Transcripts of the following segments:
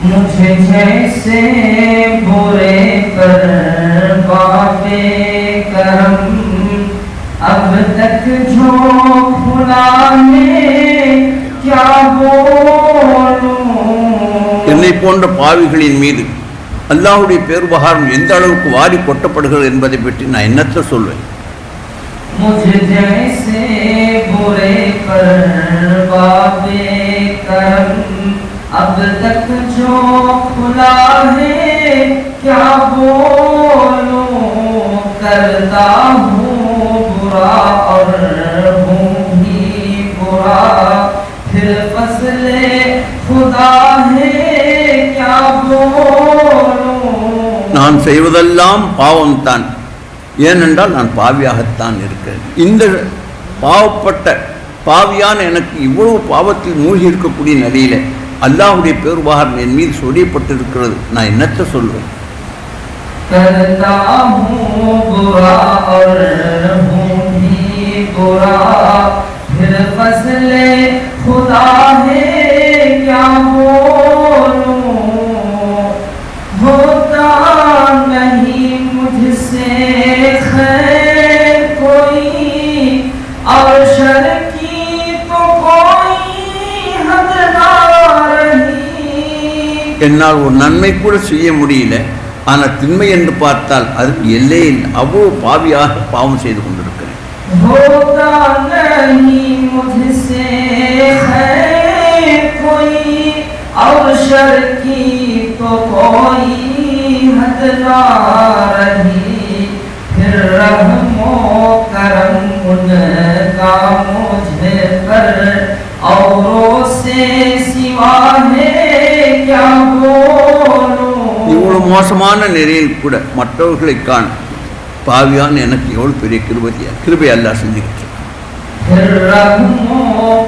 मुझे जैसे बुरे पर बाबे करम अब तक जो खुला है क्या बोलूं என்னை போன்ற பாவிகளின் மீது அல்லாஹ்வுடைய பேருபகாரம் எந்த அளவுக்கு வாரி கொட்டப்படுகிறது என்பதை பற்றி நான் என்னத்தை சொல்வேன் मुझे जैसे बुरे पर बाबे करम अब तक जो खुला है क्या बोलूं करता हूँ बुरा और हूँ भी बुरा फिर फसले खुदा है क्या बोलूं நான் செய்வதெல்லாம் பாவம்தான் ஏனென்றால் நான் பாவியாகத்தான் இருக்கிறேன் இந்த பாவப்பட்ட பாவியான எனக்கு இவ்வளவு பாவத்தில் மூழ்கி இருக்கக்கூடிய நிலையில அல்லாஹுடைய பெருவாகம் என் மீது சொல்லப்பட்டிருக்கிறது நான் என்னத்தை சொல்வேன் نہیں مجھ سے خیر என்னால் ஒரு நன்மை கூட செய்ய முடியல ஆனால் திண்மை என்று பார்த்தால் அதுக்கு எல்லையே இல்லை. பாவியாக பாவம் செய்து கொண்டிருக்கிறேன் होता नहीं मुझसे है कोई और शर की तो कोई हद ना रही फिर रहमो करम उनका मुझे पर औरों से सिवा है क्या बोलूं இவ்வளவு மோசமான நிலையில் கூட மற்றவர்களை காண பாவியான எனக்கு எவ்வளவு பெரிய கிருபதியா கிருபை அல்லாஹ் செஞ்சுக்கிட்டு இருக்கான். फिर रहमो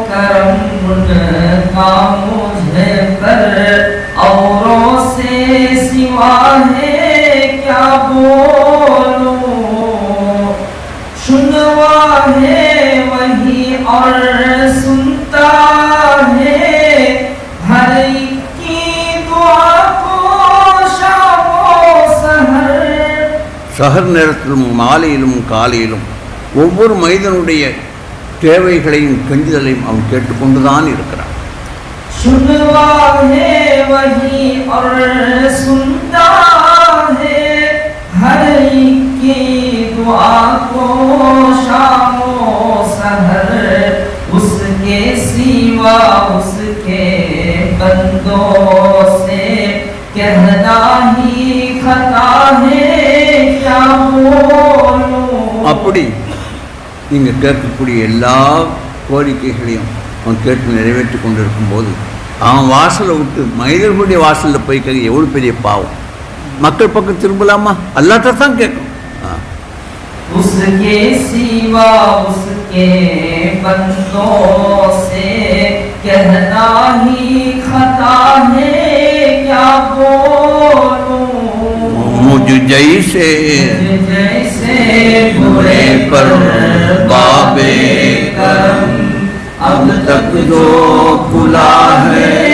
करम उनका मुझे पर औरों से सिवा है क्या बोलूं सुनवा है वही और सुनता है हर एक की दुआ को शामो सहर சஹர் நேரத்திலும் மாலையிலும் காலையிலும் ஒவ்வொரு மனிதனுடைய தேவைகளையும் கெஞ்சுதலையும் அவன் கேட்டுக்கொண்டுதான் இருக்கிறான் सुनवा है वही और सुनता है हर एक की दुआ को शामो सहर उसके सिवा उसके बंदों से कहना ही खता है क्या बोलूं அப்படி நீங்கள் கேட்கக்கூடிய எல்லா கோரிக்கைகளையும் அவன் கேட்டு நிறைவேற்றி கொண்டிருக்கும் போது அவன் வாசலை விட்டு மனிதர்களுடைய வாசலில் போய் கேட்க எவ்வளோ பெரிய பாவம் மக்கள் பக்கம் திரும்பலாமா அல்லாட்ட தான் கேட்கும் اس کے سوا اس کے بندوں سے کہنا ہی خطا ہے کیا بولوں مجھ جیسے مجھ جیسے برے پر بابے کرم اب تک جو کھلا ہے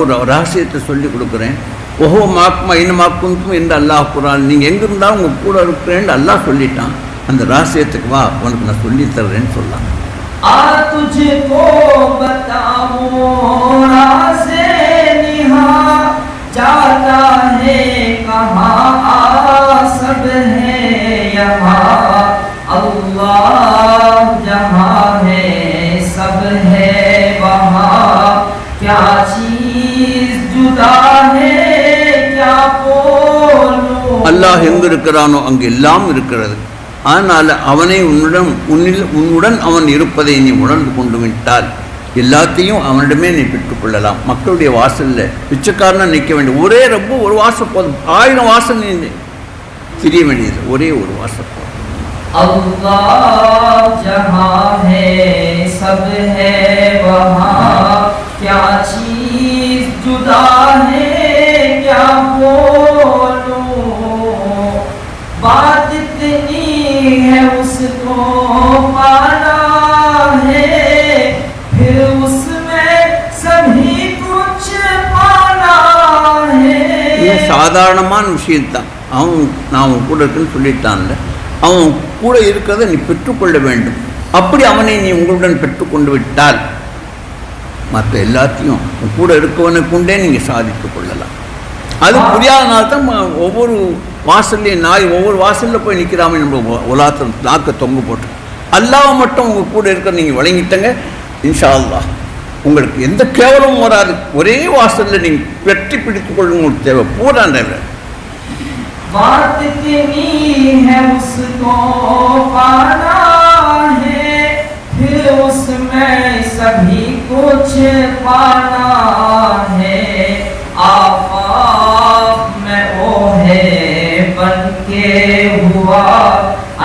உங்களுக்கு ஒரு ரகசியத்தை சொல்லி கொடுக்குறேன். ஓஹோ மாக்கும் ஐநமாக்கும் என்று அல்லாஹ் குரான் நீங்கள் எங்கே இருந்தாலும் உங்கள் கூட இருக்கிறேன் அல்லாஹ் சொல்லிட்டான். அந்த ரகசியத்துக்கு வா உனக்கு நான் சொல்லி தர்றேன்னு சொல்லலாம் அல்லாஹ் ஜஹா. அல்லாஹ் எங்கு இருக்கிறானோ அங்கு எல்லாம் இருக்கிறது. ஆனால் அவனை உன்னுடன் உன்னில் உன்னுடன் அவன் இருப்பதை நீ உணர்ந்து கொண்டு விட்டால் எல்லாத்தையும் அவனிடமே நீ பெற்றுக்கொள்ளலாம் மக்களுடைய வாசலில் பிச்சைக்காரனாக நிற்க வேண்டிய ஒரே ரொம்ப ஒரு வாசம் போதும். ஆயிரம் வாசல் நீ தெரிய வேண்டியது. ஒரே ஒரு வாசம் போதும். क्या चीज जुदा है क्या बोलूं बात इतनी है उसको पाना है फिर उसमें सभी कुछ पाना இது है சாதாரணமான விஷயம்தான் அவன் நான் அவன் கூட இருக்குன்னு சொல்லிட்டான்ல அவன் கூட இருக்கிறத நீ பெற்றுக்கொள்ள வேண்டும் அப்படி அவனை நீ உங்களுடன் பெற்றுக்கொண்டு விட்டால் மற்ற எல்லாத்தையும் கூட இருக்கவனுக்கு கொண்டே நீங்கள் சாதித்து கொள்ளலாம். அது புரியாதனால தான் ஒவ்வொரு வாசல்லையும் நாய் ஒவ்வொரு வாசலில் போய் நிற்கிறாமல் நம்ம உலாத்த நாக்க தொங்கு போட்டு. அல்லாஹ் மட்டும் உங்கள் கூட இருக்க நீங்கள் வழங்கிட்டங்க இன்ஷா அல்லா உங்களுக்கு எந்த கேவலமும் வராது. ஒரே வாசலில் நீங்கள் வெற்றி பிடித்துக் கொள்ளுங்க உங்களுக்கு தேவை. பூரா நிறைவேறு کچھ پانا ہے آفاق میں وہ ہے بن کے ہوا۔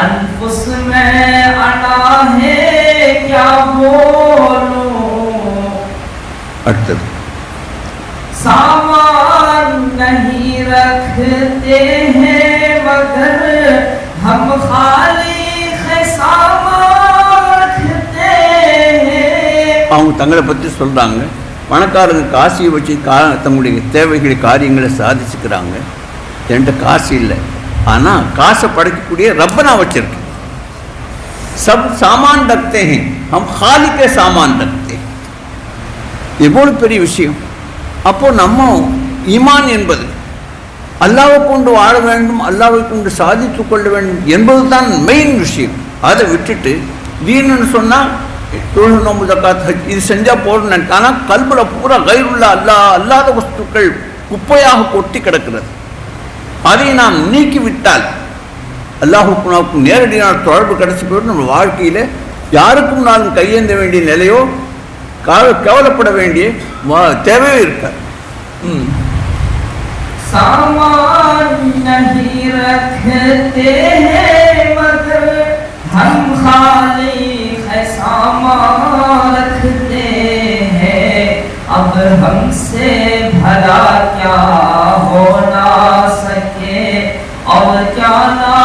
انفس میں انا ہے کیا بولوں؟ سامان نہیں رکھتے ہیں مگر ہم خالی அவங்க தங்களை பற்றி சொல்கிறாங்க பணக்காரங்க காசியை வச்சு கா தங்களுடைய தேவைகளை காரியங்களை சாதிச்சுக்கிறாங்க. என்கிட்ட காசு இல்லை. ஆனால் காசை படைக்கக்கூடிய ரப்ப நான் வச்சுருக்கேன் சப் சாமான் ரக்தே ஹம் ஹாலிக்க சாமான் ரக்தே எவ்வளோ பெரிய விஷயம். அப்போது நம்ம இமான் என்பது அல்லாவை கொண்டு வாழ வேண்டும் அல்லாவை கொண்டு சாதித்து கொள்ள வேண்டும் என்பது தான் மெயின் விஷயம். அதை விட்டுட்டு தீனுன்னு சொன்னால் தொழுகு நோம்பு ஜக்காத் ஹஜ். இது செஞ்சால் போடணும் ஆனால் கல்புல பூரா கயிறுள்ள அல்லா அல்லாத வஸ்துக்கள் குப்பையாக கொட்டி கிடக்கிறது. அதை நாம் நீக்கிவிட்டால் அல்லாஹுக்கு நேரடியான தொடர்பு கிடைச்சி போயிடும் நம்ம வாழ்க்கையில் யாருக்கும் நாளும் கையேந்த வேண்டிய நிலையோ கா- கவலைப்பட வேண்டிய வா- தேவையோ இருக்காது. ம். सामान नहीं रखते हैं मगर हम खाली है सामान रखते हैं अब हमसे भला क्या हो ना सके और क्या ना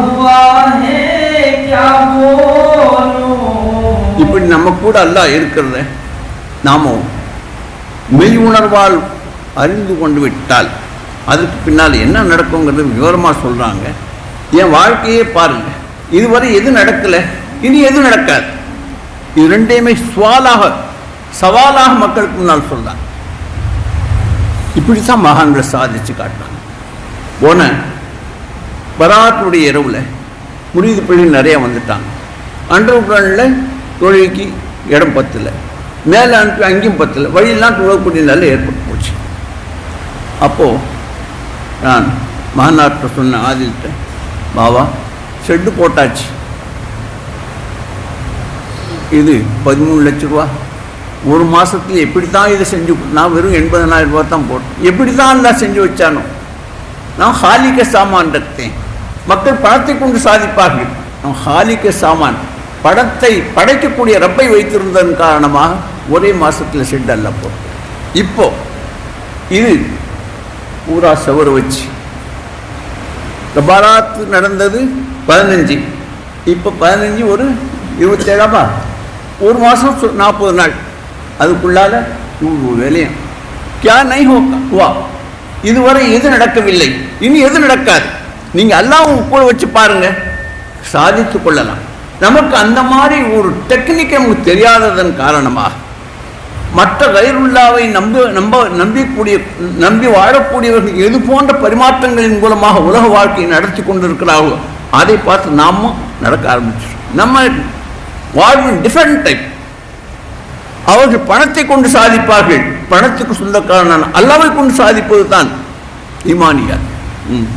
हुआ है क्या बोलूं இப்படி நம்ம கூட அல்லாஹ் இருக்கிறத நாம மெய் உணர்வால் அறிந்து கொண்டு விட்டால் அதுக்கு பின்னால் என்ன நடக்குங்கிறது விவரமாக சொல்கிறாங்க என் வாழ்க்கையே பாருங்க இதுவரை எது நடக்கலை இனி எது நடக்காது இது ரெண்டையுமே சுவாலாக சவாலாக மக்களுக்கு முன்னால் சொல்றாங்க இப்படி தான் மகான்களை சாதிச்சு காட்டினாங்க போன பராத்துடைய இரவில் முறிது பிள்ளை நிறையா வந்துட்டாங்க. அண்டர் கிரவுண்டில் தொழிலுக்கு இடம் பத்தில். மேலே அனுப்பி அங்கேயும் பத்தில். வழியெல்லாம் தொழக்கூடிய நிலை ஏற்பட்டு போச்சு. அப்போது நான் மகனார்கிட்ட சொன்ன ஆதித்த பாவா ஷெட்டு போட்டாச்சு. இது பதிமூணு லட்ச ரூபா. ஒரு மாதத்தில் எப்படி தான் இதை செஞ்சு நான் வெறும் எண்பதனாயிரம் ரூபா தான் போட்டேன். எப்படி தான் நான் செஞ்சு வச்சானோ. நான் ஹாலிக்க சாமான் ரத்தேன். மக்கள் பணத்தை கொண்டு சாதிப்பார்கள். நான் ஹாலிக்க சாமான். படத்தை படைக்கக்கூடிய ரப்பை வைத்திருந்ததன் காரணமாக ஒரே மாதத்தில் ஷெட் அல்ல போட்டேன். இப்போ இது பூரா செவரு வச்சு. பாராத்து நடந்தது பதினஞ்சு. இப்போ பதினஞ்சு ஒரு இருபத்தேழாப்பா ஒரு மாதம் நாற்பது நாள். அதுக்குள்ளால இவ்வளோ வேலையும் கியா நை வா. இதுவரை எது நடக்கவில்லை. இனி எது நடக்காது. நீங்கள் அல்லாவும் கூட வச்சு பாருங்க. சாதித்து கொள்ளலாம். நமக்கு அந்த மாதிரி ஒரு டெக்னிக் நமக்கு தெரியாததன் காரணமாக. மற்ற கைருல்லாவை நம்ப நம்ப நம்பிக்கூடிய நம்பி வாழக்கூடியவர்கள் எது போன்ற பரிமாற்றங்களின் மூலமாக உலக வாழ்க்கையை நடத்தி கொண்டிருக்கிறார்களோ அதை பார்த்து நாமும் நடக்க ஆரம்பிச்சிடும் நம்ம வாழ்வின் டிஃப்ரெண்ட் டைப் அவர்கள் பணத்தை கொண்டு சாதிப்பார்கள் பணத்துக்கு சொந்தக்காரனான அல்லாவை கொண்டு சாதிப்பது தான் ஈமானியார் ம்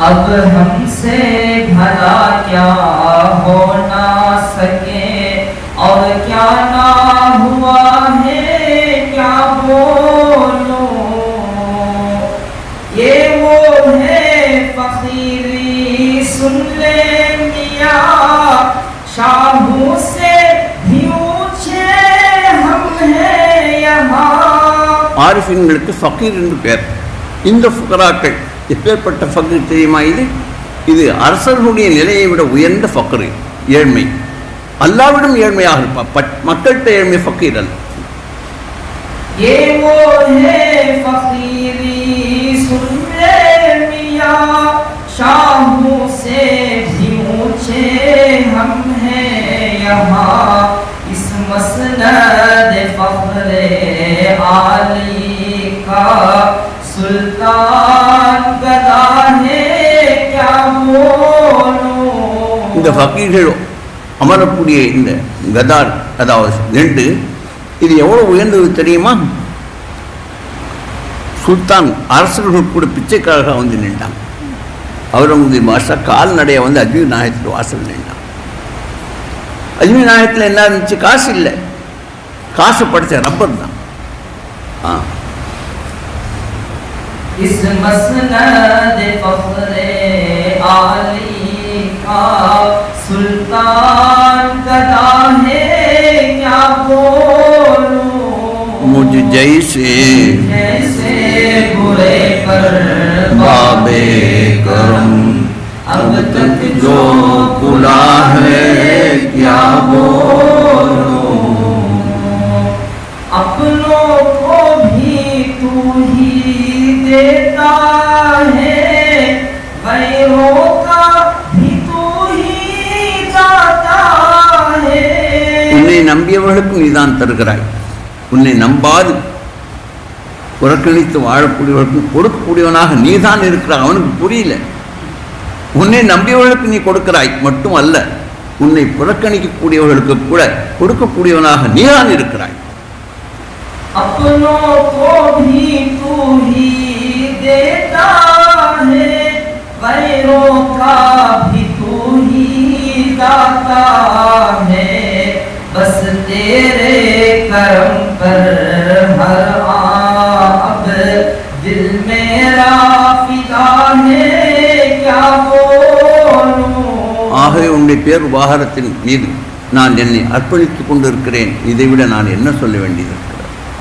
अब हमसे भला क्या हो ना सके और क्या ना हुआ है क्या बोलूं ये वो है फकीरी सुन ले मिया शाहू से भी ऊंचे हम हैं यहाँ ஆரிஃபின்களுக்கு ஃபக்கீர் என்று பேர் இந்த ஃபுகராக்கள் எப்பேற்பட்ட ஃபக்கீர் தெரியுமா இது இது அரசர்களுடைய நிலையை விட உயர்ந்த ஃபக்கரு ஏழ்மை அல்லாவிடம் ஏழ்மையாக இருப்பார் பட்- மக்கள்கிட்ட ஏழ்மை ஃபக்கீர் அல்ல ये यहाँ इस मसनद फख्र आली का सुल्तान गदा है क्या बोलूं இந்த ஃபக்கீர்கள் அமரக்கூடிய இந்த கதார் அதாவது ரெண்டு இது எவ்வளோ உயர்ந்தது தெரியுமா சுல்தான் அரசர்கள் கூட பிச்சைக்காரராக வந்து நின்றான் அவுரங்கசீப் பாஷா கால்நடையை வந்து அஜ்மீர் நாயகத்தில் வாசல் நின்றான் అజ్మీన్ ఆయత్లో ఎలా నుంచి కాసు ఇల్లే కాసు పడితే రబ్బందా اس مسند فخر علی کا سلطان مجھ جیسے جیسے برے پر بابے کرم अब तक जो कुला है क्या बोलूं अपनों को भी तू ही देता है गैरों का भी तू ही दाता है உன்னை நம்பியவர்களுக்கும் நீதான் தருகிறாய் உன்னை நம்பாது புறக்கணித்து வாழக்கூடியவர்களுக்கும் கொடுக்கக்கூடியவனாக நீதான் இருக்கிறாய் அவனுக்கு புரியல உன்னை நம்பியவர்களுக்கு நீ கொடுக்கிறாய் மட்டும் அல்ல உன்னை புறக்கணிக்கக்கூடியவர்களுக்கு கூட கொடுக்கக்கூடியவனாக நீதான் இருக்கிறாய் अपनों को भी तू ही देता है गैरों का भी तू ही दाता है बस तेरे பேர் உபாகாரத்தின் மீது நான் என்னை அர்ப்பணித்துக் கொண்டிருக்கிறேன் இதைவிட நான் என்ன சொல்ல வேண்டியது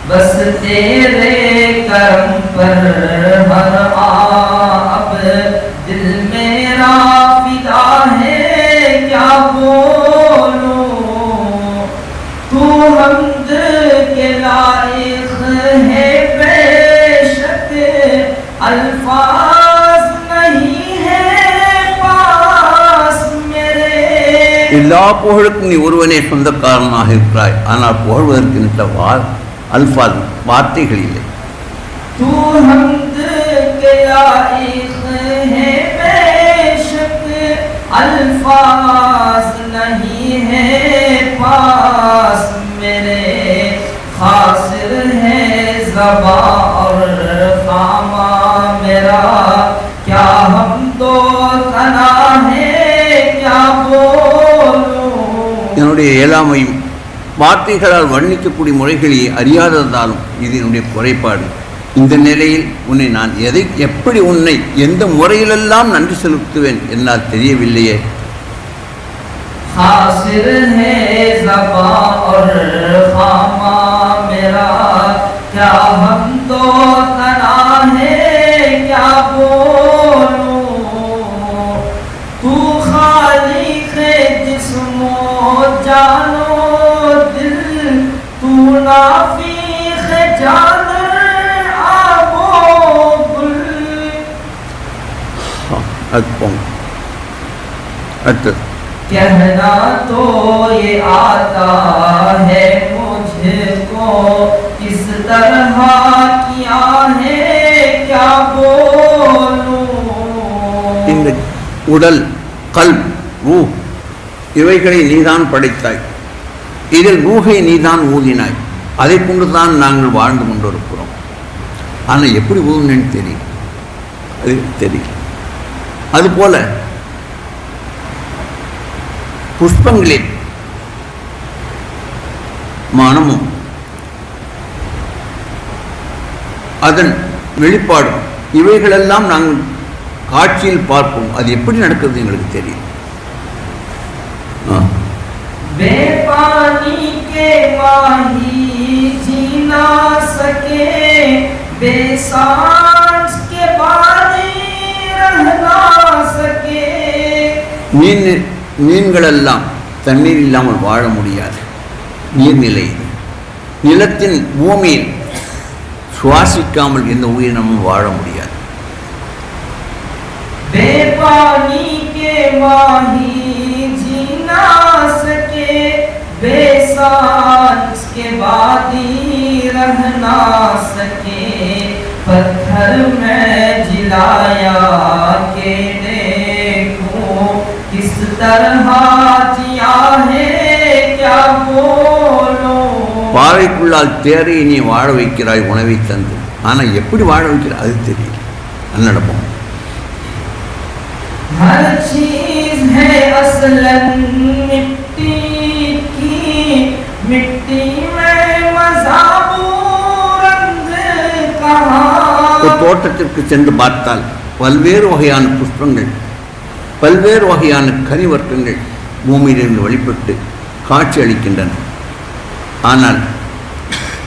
बस तेरे करम पर हर आप दिल मेरा फिदा है क्या बोलूं तू हमद के लायक है எல்லா புகழுக்கும் நீ ஒருவனே சொந்தக்காரனாக இருக்கிறாய் ஆனால் புகழ்வதற்கின்ற வா அல்பால் வார்த்தைகள் இல்லை الفاظ نہیں ہے پاس میرے خاصر ہے زباں اور خامہ میرا کیا ہم என்னுடைய இயலாமையும் வார்த்தைகளால் வர்ணிக்கக்கூடிய முறைகளை அறியாததாலும் இது என்னுடைய குறைபாடு இந்த நிலையில் உன்னை நான் எதை எப்படி உன்னை எந்த முறையிலெல்லாம் நன்றி செலுத்துவேன் என்னால் தெரியவில்லையே हासिर है जबा और खामा मेरा क्या हम तो तना है क्या बोलूं جانو دل تو نافیخ جان آبو گل کہنا تو یہ آتا ہے مجھ کو کس طرح کیا ہے کیا بولوں؟ اڑل قلب روح۔ இவைகளை நீதான் படைத்தாய். இதில் ரூஹை நீதான் ஊதினாய். அதை கொண்டு தான் நாங்கள் வாழ்ந்து கொண்டிருக்கிறோம். ஆனால் எப்படி ஊதினேன்னு தெரியும் அது தெரியும் அதுபோல புஷ்பங்களில் மனமும் அதன் வெளிப்பாடும் இவைகளெல்லாம் நாங்கள் காட்சியில் பார்ப்போம். அது எப்படி நடக்குது எங்களுக்கு தெரியும் बेपानी के माही जी ना सके बेसांस के बाद रह ना सके மீன் மீன்களெல்லாம் தண்ணீர் இல்லாமல் வாழ முடியாது நீர்நிலை இது. நிலத்தின் பூமியில் சுவாசிக்காமல் எந்த உயிரினமும் வாழ முடியாது बेपानी के माही जी ना सके बेसांस के वादी रह ना सके पत्थर में जिलाया के देखो किस तरह जिया है क्या बोलो பாறைக்குள்ளால் தேரை நீ வாழ வைக்கிறாய் உணவை தந்து ஆனால் எப்படி வாழ வைக்கிறாய் அது தெரியல அது நடப்போம் हर चीज है असलन मिट्टी की मिट्टी में मजाबू रंग ஒரு कहाँ தோட்டத்திற்கு சென்று பார்த்தால் பல்வேறு வகையான புஷ்பங்கள் பல்வேறு வகையான கனிவர்க்கங்கள் பூமியிலிருந்து வெளிப்பட்டு காட்சி அளிக்கின்றன ஆனால்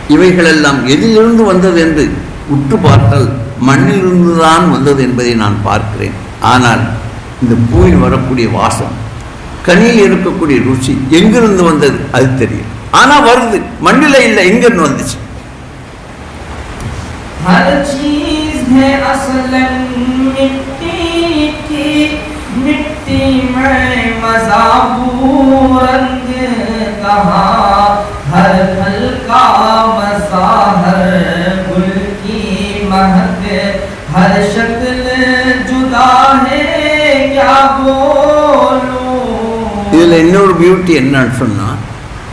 இவைகளெல்லாம் எதிலிருந்து வந்தது என்று உற்று பார்த்தால் மண்ணிலிருந்து தான் வந்தது என்பதை நான் பார்க்கிறேன் ஆனால் இந்த பூவில் வரக்கூடிய வாசம் கனியில் இருக்கக்கூடிய ருசி எங்கிருந்து வந்தது அது தெரியும் ஆனால் வருது மண்ணில் இல்லை எங்கிருந்து வந்துச்சு हर चीज है असलन मिट्टी की मिट्टी में मजाबू रंग कहाँ हर फल का मजा हर गुल की महक हर शक्ल जुदा है क्या बोलूं இதில் இன்னொரு பியூட்டி என்னன்னு சொன்னால்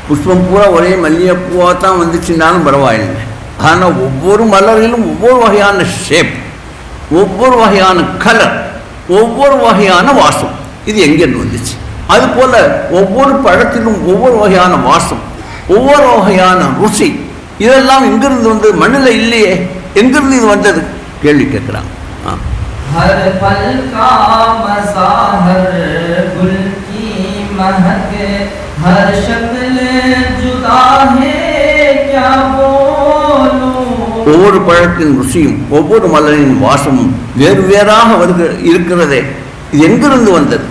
புஷ்பம் பூரா ஒரே மல்லிகைப்பூவாக தான் வந்துச்சுன்னாலும் பரவாயில்லை ஆனால் ஒவ்வொரு மலரிலும் ஒவ்வொரு வகையான ஷேப் ஒவ்வொரு வகையான கலர் ஒவ்வொரு வகையான வாசம். இது எங்கேருந்து வந்துச்சு? அதுபோல் ஒவ்வொரு பழத்திலும் ஒவ்வொரு வகையான வாசம் ஒவ்வொரு வகையான ருசி. இதெல்லாம் எங்கிருந்து வந்தது மண்ணில் இல்லையே எங்கிருந்து இது வந்தது? கேள்வி கேட்குறாங்க. ஆ. महक हर शक्ल जुदा है क्या बोलूं ஒவ்வொரு பழத்தின் ருசியும் ஒவ்வொரு மலரின் வாசமும் வேறு வேறாக வருக இருக்கிறதே இது எங்கிருந்து வந்தது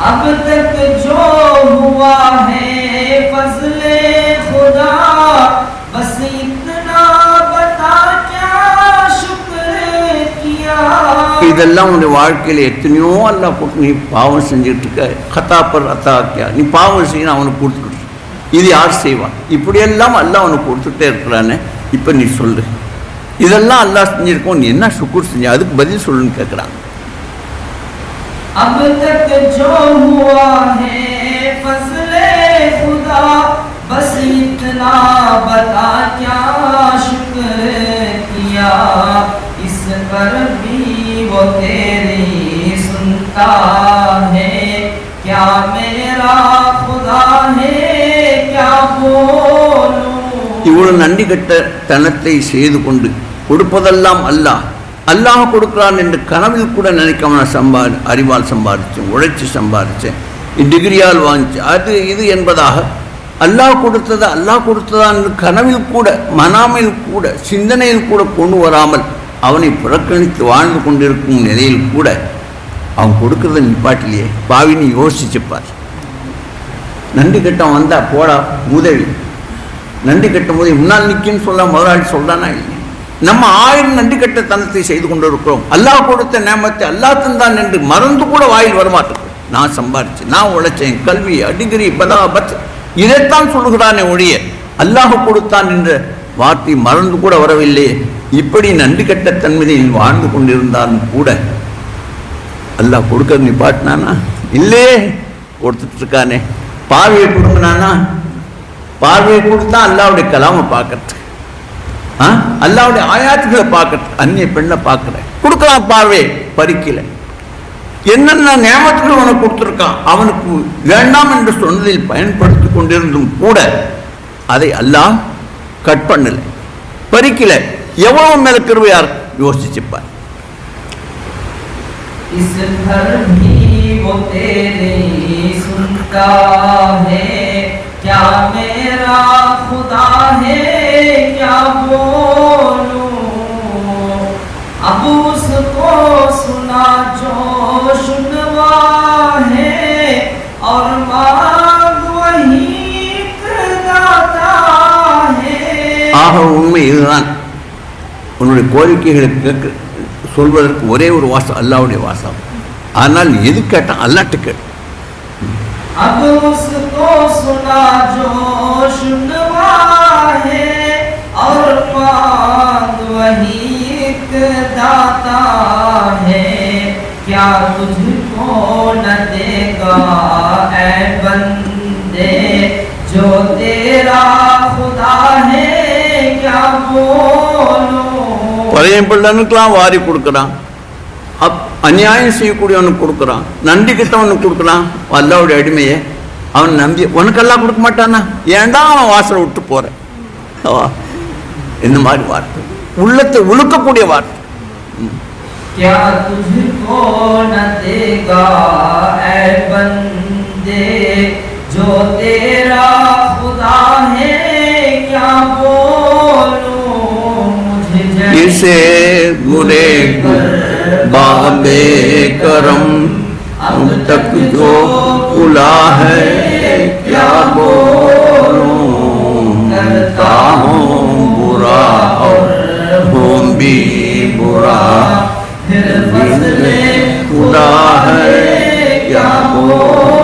अब तक जो हुआ है फजले खुदा बस இதெல்லாம் உன்னுடைய வாழ்க்கையில் எத்தனையோ அல்லா போட்டு நீ பாவம் செஞ்சுட்டு இருக்க கத்தாப்பர் அத்தாக்கியா நீ பாவம் செய்யணும் அவனுக்கு கொடுத்துக்கிட்டு இரு. இது யார் செய்வான் இப்படியெல்லாம் அல்லாஹ் அவனுக்கு கொடுத்துட்டே இருக்கிறானே இப்போ நீ சொல்லு இதெல்லாம் அல்லாஹ் செஞ்சிருக்கோம் நீ என்ன சுக்குர் செஞ்ச அதுக்கு பதில் சொல்லுன்னு கேட்குறாங்க अब तक जो हुआ है फजले खुदा बस इतना बता क्या शुक्र किया इस पर भी वो तेरी सुनता है क्या मेरा खुदा है क्या बोलूं இவ்வளவு நன்றி கட்ட தனத்தை செய்து கொண்டு கொடுப்பதெல்லாம் அல்லாஹ் அல்லாஹ் கொடுக்கிறான் என்று கனவில் கூட நினைக்காம நான் சம்பாதி அறிவால் சம்பாதிச்சேன் உழைச்சி சம்பாதிச்சேன் டிகிரியால் வாங்கிச்சேன் அது இது என்பதாக அல்லாஹ் கொடுத்தது அல்லாஹ் கொடுத்ததான் என்று கனவில் கூட மனாமையில் கூட சிந்தனையில் கூட கொண்டு வராமல் அவனை புறக்கணித்து வாழ்ந்து கொண்டிருக்கும் நிலையில் கூட அவன் கொடுக்கறத நிப்பாட்டிலேயே பாவின்னு யோசிச்சுப்பார் நண்டு கட்டம் வந்தா போடா உதவி நண்டு கட்டும் போது முன்னால் நிற்குன்னு சொல்ல முதலாளி சொல்கிறானா இல்லை நம்ம ஆயிரம் நண்டு கட்ட தனத்தை செய்து கொண்டிருக்கிறோம். அல்லாஹ் கொடுத்த நேமத்தை அல்லாஹ் தந்தான் என்று மறந்து கூட வாயில் வரமாட்டேன். நான் சம்பாரிச்சேன் நான் உழைச்சேன் கல்வி அடிகிரி பதா பத். இதைத்தான் சொல்லுகிறானே ஒழிய அல்லாஹ் கொடுத்தான் என்ற வார்த்தை மறந்து கூட வரவில்லையே. இப்படி நன்றி கட்ட தன்மையில் வாழ்ந்து கொண்டிருந்தாலும் கூட அல்லாஹ் கொடுக்க நிப்பாட்டினானா இல்லையே கொடுத்துட்டு இருக்கானே. பார்வையை கொடுங்கனானா பார்வையை கொடுத்தா அல்லாவுடைய கலாமை பார்க்கறது. ஆ? அல்லாவுடைய ஆயாத்துகளை பார்க்கறது. அந்நிய பெண்ணை பார்க்கல கொடுக்கலாம் பார்வையை பறிக்கல என்னென்ன நியமத்துகள் உனக்கு கொடுத்துருக்கான்? அவனுக்கு வேண்டாம் என்று சொன்னதில் பயன்படுத்தி கொண்டிருந்தும் கூட அதை அல்லாஹ் கட் பண்ணலை. பறிக்கலை எவ்வளவு மேல பெருமையார் யோசிச்சு பார் اس گھر بھی وہ تیرے ہی سنتا ہے کیا میرا خدا ہے؟ کیا بولوں؟ اب اس کو سنا جو ہے اور وہی ہے۔ உன்னுடைய கோரிக்கைகளை கேட்க சொல்வதற்கு ஒரே ஒரு வாசம் அல்லாவுடைய வாசம் ஆனால் எது கேட்டால் அல்லாட்டு கேட்டு अब उसको सुना जो सुनवा है और मांग वही एक दाता है क्या तुझको न देगा ऐ बंदे जो तेरा खुदा है क्या बोलूं பழைய பிள்ளனுக்கெல்லாம் வாரி கொடுக்குறான் அப் அநியாயம் செய்யக்கூடியவனுக்கு கொடுக்குறான் நன்றி கிட்டவனுக்கு கொடுக்குறான் அல்லாவுடைய அடிமையை அவன் நம்பி உனக்கெல்லாம் கொடுக்க மாட்டானா ஏன்டா அவன் வாசலை விட்டு போற அவா, இந்த மாதிரி வார்த்தை உள்ளத்தை உழுக்கக்கூடிய வார்த்தை क्या तुझको न देगा ऐ बंदे जो तेरा खुदा है क्या سے گرے باب کرم، ہم تک جو کھلا ہے، کیا بولوں؟ کرتا ہوں برا اور ہوں بھی برا۔ خدا ہے، کیا بولوں؟